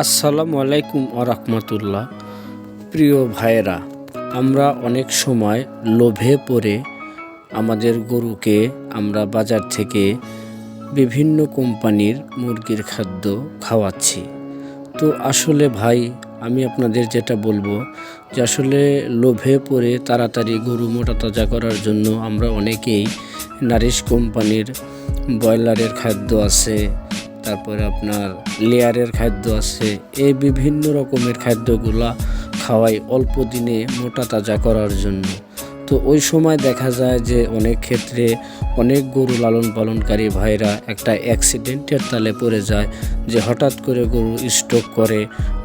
আসসালামু আলাইকুম আরহামতুল্লাহ প্রিয় ভাইয়েরা, আমরা অনেক সময় লোভে পড়ে আমাদের গরুকে আমরা বাজার থেকে বিভিন্ন কোম্পানির মুরগির খাদ্য খাওয়াচ্ছি। তো আসলে ভাই, আমি আপনাদের যেটা বলব যে আসলে লোভে পড়ে তাড়াতাড়ি গরু মোটা তাজা করার জন্য আমরা অনেকেই নারিশ কোম্পানির ব্রয়লারের খাদ্য আছে তারপরে আপনার লেয়ারের খাদ্য আছে। এই বিভিন্ন রকমের খাদ্যগুলা খাওয়াই অল্প দিনে মোটা তাজা করার জন্য। তো ওই সময় দেখা যায় যে অনেক ক্ষেত্রে অনেক গরু লালন পালনকারী ভাইরা একটা অ্যাক্সিডেন্টের তালে পড়ে যায়, যে হঠাৎ করে গরু স্ট্রোক করে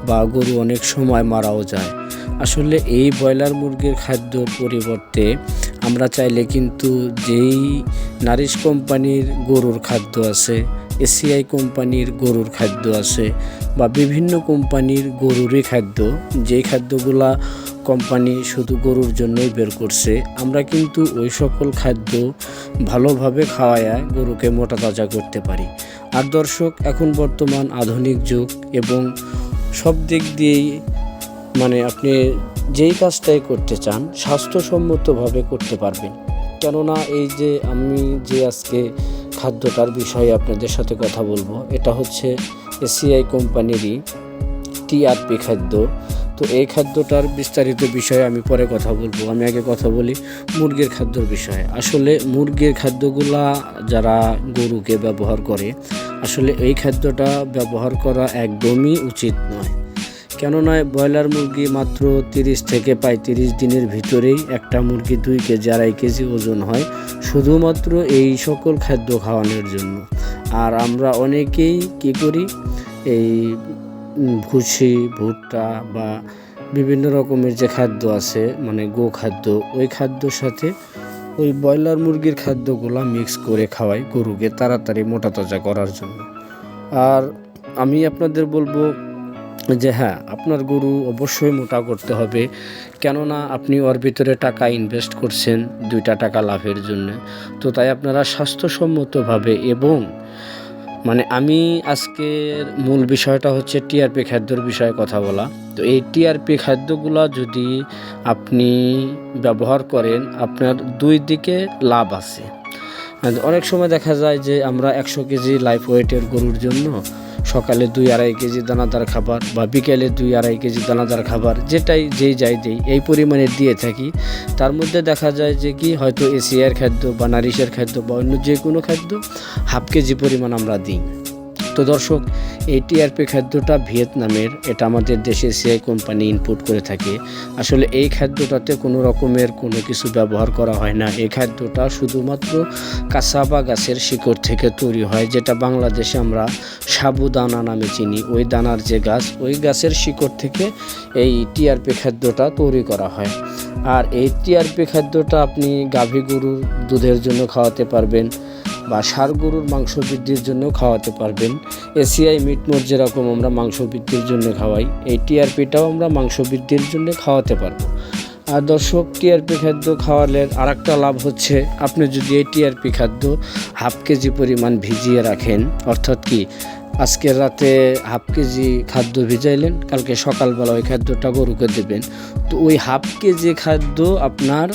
বা গরু অনেক সময় মারাও যায়। আসলে এই ব্রয়লার মুরগির খাদ্য পরিবর্তে আমরা চাইলে কিন্তু যেই নারিশ কোম্পানির গরুর খাদ্য আছে এসিআই কোম্পানির গরুর খাদ্য আছে বা বিভিন্ন কোম্পানির গরুরই খাদ্য। যেই খাদ্যগুলা কোম্পানি শুধু গরুর জন্যই বের করছে, আমরা কিন্তু ওই সকল খাদ্য ভালোভাবে খাওয়ায়া গরুকে মোটা তাজা করতে পারি। আর দর্শক, এখন বর্তমান আধুনিক যুগ এবং সব দিক দিয়েই মানে আপনি যেই কাজটাই করতে চান, স্বাস্থ্যসম্মতভাবে করতে পারবেন। কেননা এই যে আমি যে আজকে খাদ্যটার বিষয়ে আপনাদের সাথে কথা বলব। এটা হচ্ছে এসিআই কোম্পানিরই টিআরপি খাদ্য। তো এই খাদ্যটার বিস্তারিত বিষয়ে আমি পরে কথা বলব। আমি আগে কথা বলি মুরগির খাদ্যর বিষয়ে। আসলে মুরগির খাদ্যগুলা যারা গরুকে ব্যবহার করে, আসলে এই খাদ্যটা ব্যবহার করা একদমই উচিত নয়। কেননা ব্রয়লার মুরগি মাত্র তিরিশ থেকে পঁয়ত্রিশ দিনের ভিতরেই একটা মুরগি দুই কেজি আড়াই কেজি ওজন হয়, শুধুমাত্র এই সকল খাদ্য খাওয়ানোর জন্য। আর আমরা অনেকেই কি করি, এই ভুসি, ভুট্টা বা বিভিন্ন রকমের যে খাদ্য আছে মানে গো খাদ্য, ওই খাদ্যর সাথে ওই ব্রয়লার মুরগির খাদ্যগুলো মিক্স করে খাওয়াই গরুকে তাড়াতাড়ি মোটা তাজা করার জন্য। আর আমি আপনাদের বলব যে হ্যাঁ আপনার গরু অবশ্যই মোটা করতে হবে। কেননা আপনি ওর ভিতরে টাকা ইনভেস্ট করছেন দুইটা টাকা লাভের জন্য। তো তাই আপনারা স্বাস্থ্যসম্মতভাবে এবং মানে আমি আজকের মূল বিষয়টা হচ্ছে টিআরপি খাদ্যর বিষয়ে কথা বলা। তো এই টিআরপি খাদ্যগুলো যদি আপনি ব্যবহার করেন, আপনার দুই দিকে লাভ আছে। অনেক সময় দেখা যায় যে আমরা একশো কেজি লাইফ ওয়েটের গরুর জন্য সকালে দুই আড়াই কেজি দানাদার খাবার বা বিকেলে দুই আড়াই কেজি দানাদার খাবার যেটাই যেই যাই দেই, এই পরিমাণে দিয়ে থাকি। তার মধ্যে দেখা যায় যে কি হয়তো এশিয়ার খাদ্য বা নারিশের খাদ্য বা অন্য যে কোনো খাদ্য হাফ কেজি পরিমাণ আমরা দিই। তো দর্শক, এই টিআরপি খাদ্যটা ভিয়েতনামের, এটা আমাদের দেশে সিআই কোম্পানি ইনপুট করে থাকে, আসলে এই খাদ্যটাতে কোনো রকমের কোনো কিছু ব্যবহার করা হয় না। এই খাদ্যটা শুধুমাত্র কাঁচাবা গাছের শিকড় থেকে তৈরি হয়, যেটা বাংলাদেশে আমরা সাবুদানা নামে চিনি। ওই দানার যে গাছ, ওই গাছের শিকড় থেকে এই টিআরপি খাদ্যটা তৈরি করা হয়। আর এই টিআরপি খাদ্যটা আপনি গাভী গরুর দুধের জন্য খাওয়াতে পারবেন। বা ষাঁড় গরুর মাংস বৃদ্ধির জন্য খাওয়াতে পারবেন। এসিআই মিট মোট যেরকম আমরা মাংস বৃদ্ধির জন্য খাওয়াই, এই টিআরপিটাও আমরা মাংস বৃদ্ধির জন্য খাওয়াতে পারব। আর দর্শক, টিআরপি খাদ্য খাওয়ালে আর একটা লাভ হচ্ছে, আপনি যদি এই টিআরপি খাদ্য হাফ কেজি পরিমাণ ভিজিয়ে রাখেন, অর্থাৎ কি আজকের রাতে হাফ কেজি খাদ্য ভিজাইলেন, কালকে সকালবেলা ওই খাদ্যটা গরুকে দেবেন, তো ওই হাফ কেজি খাদ্য আপনার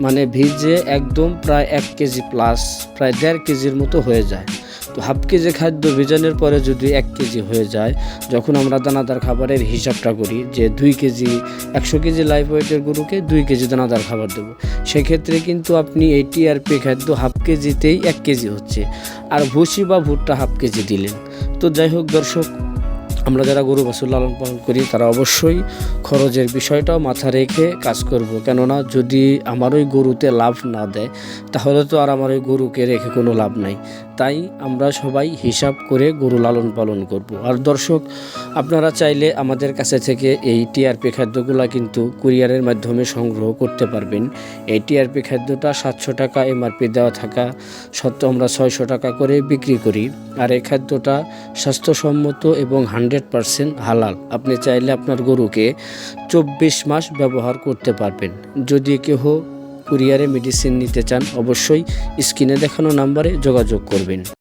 মানে ভিজে একদম প্রায় এক কেজি প্লাস প্রায় দেড় কেজির মতো হয়ে যায়। তো হাফ কেজি খাদ্য ভিজানোর পরে যদি এক কেজি হয়ে যায়, যখন আমরা দানাদার খাবারের হিসাবটা করি যে দুই কেজি, একশো কেজি লাইফ ওয়েটের গরুকে দুই কেজি দানাদার খাবার দেবো। সেক্ষেত্রে কিন্তু আপনি এই টিআরপি খাদ্য হাফ কেজিতেই এক কেজি হচ্ছে। আর ভুসি বা ভুট্টা হাফ কেজি দিলেন। তো যাই হোক দর্শক আমরা যারা গরু বাছুর লালন পালন করি, তারা অবশ্যই খরচের বিষয়টাও মাথা রেখে কাজ করব। কেননা যদি আমার ওই গরুতে লাভ না দেয়, তাহলে তো আর আমার ওই গরুকে রেখে কোনো লাভ নাই। তাই আমরা সবাই হিসাব করে গরু লালন পালন করব। আর দর্শক, আপনারা চাইলে আমাদের কাছে থেকে এই টিআরপি খাদ্যগুলো কিন্তু কুরিয়ারের মাধ্যমে সংগ্রহ করতে পারবেন। এই টিআরপি খাদ্যটা সাতশো টাকা এমআরপি দেওয়া থাকা সত্ত্বেও আমরা ছয়শো টাকা করে বিক্রি করি। আর এই খাদ্যটা স্বাস্থ্যসম্মত এবং হান্ড্রেড পারসেন্ট হালাল। আপনি চাইলে আপনার গরুকে চব্বিশ মাস ব্যবহার করতে পারবেন। যদি কেহ কুরিয়ারে মেডিসিন নিতে চান, অবশ্যই স্ক্রিনে দেখানো নাম্বারে যোগাযোগ করবেন।